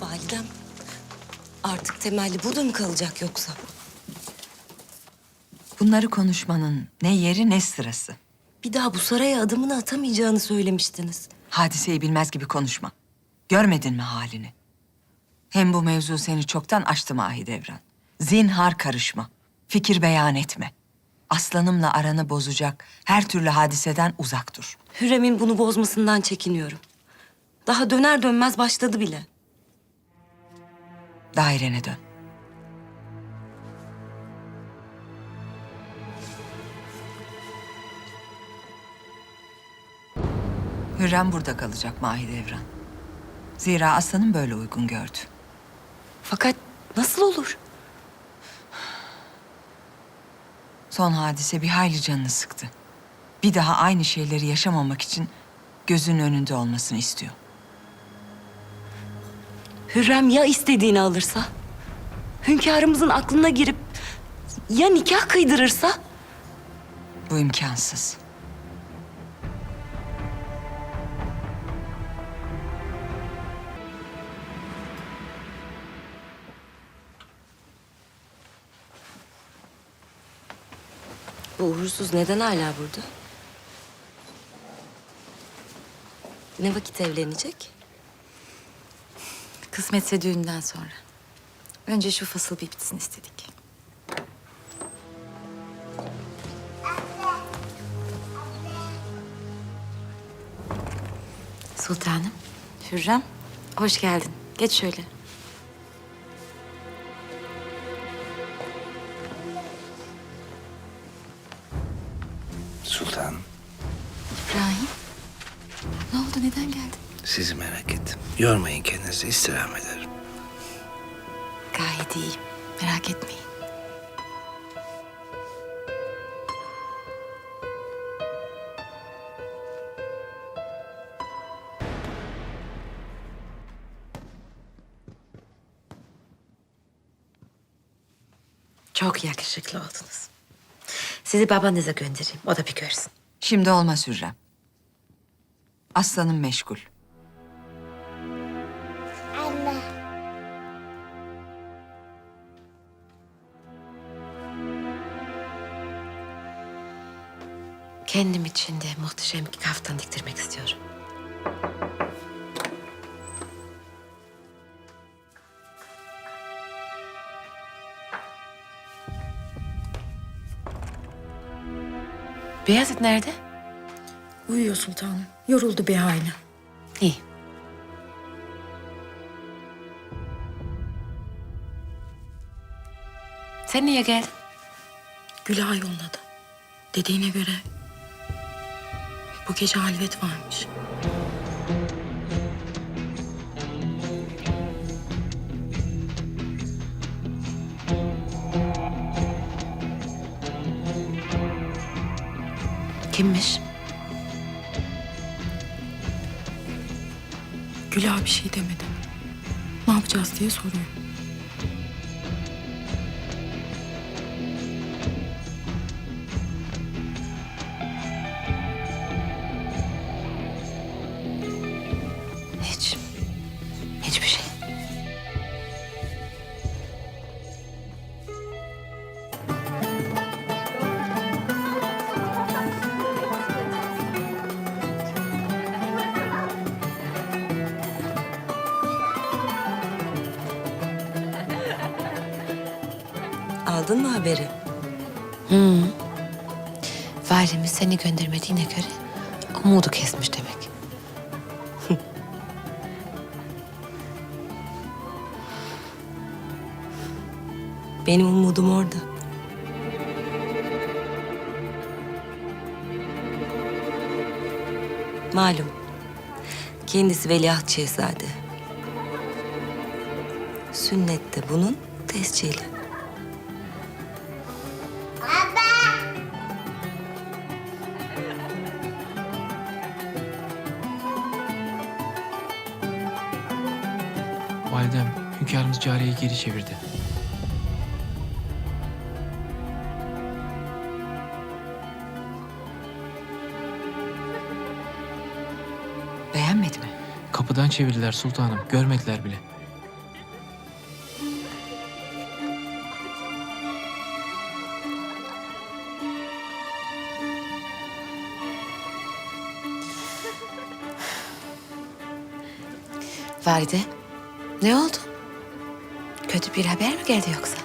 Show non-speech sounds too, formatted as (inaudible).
Validem artık temelli burada mı kalacak yoksa? Bunları konuşmanın ne yeri ne sırası. Bir daha bu saraya adımını atamayacağını söylemiştiniz. Hadiseyi bilmez gibi konuşma. Görmedin mi halini? Hem bu mevzu seni çoktan aştı Mahidevran. Zinhar karışma. Fikir beyan etme. Aslanımla aranı bozacak her türlü hadiseden uzak dur. Hürrem'in bunu bozmasından çekiniyorum. Daha döner dönmez başladı bile. Dairene dön. Hürrem burada kalacak Mahidevran. Zira aslanım böyle uygun gördü. Fakat nasıl olur? Son hadise bir hayli canını sıktı. Bir daha aynı şeyleri yaşamamak için gözünün önünde olmasını istiyor. Hürrem ya istediğini alırsa? Hünkârımızın aklına girip ya nikah kıydırırsa? Bu imkansız. Bu uğursuz neden hala burada? Ne vakit evlenecek? Kısmetse düğünden sonra. Önce şu fasıl bir bitsin istedik. Sultanım, Hürrem, hoş geldin. Geç şöyle. Sultanım, İbrahim, ne oldu, neden geldin? sizi merak ettim. Yormayın kendinizi, istirham ederim. Gayet iyiyim, merak etmeyin. Çok yakışıklı oldunuz. Sizi babanıza göndereyim, o da bir görsün. Şimdi olmaz Hürrem. Aslanım meşgul. Kendim için de muhteşem bir kaftan diktirmek istiyorum. Beyazıt nerede? Uyuyor sultanım. Yoruldu bir hayli. İyi. Sen niye geldin? Gülay yolladı. Dediğine göre bu gece halvet varmış. Kimmiş? Gülay bir şey demedi. Ne yapacağız diye soruyor. Aldın mı haberi? Valimiz seni göndermediğine göre umudu kesmiş demek. (laughs) Benim umudum orada. Malum. Kendisi veliaht şehzade. Sünnette bunun tescili. Validem, hünkârımız cariyeyi geri çevirdi. Beğenmedi mi? Kapıdan çevirdiler sultanım. Görmediler bile. Valide, ne oldu? Kötü bir haber mi geldi yoksa?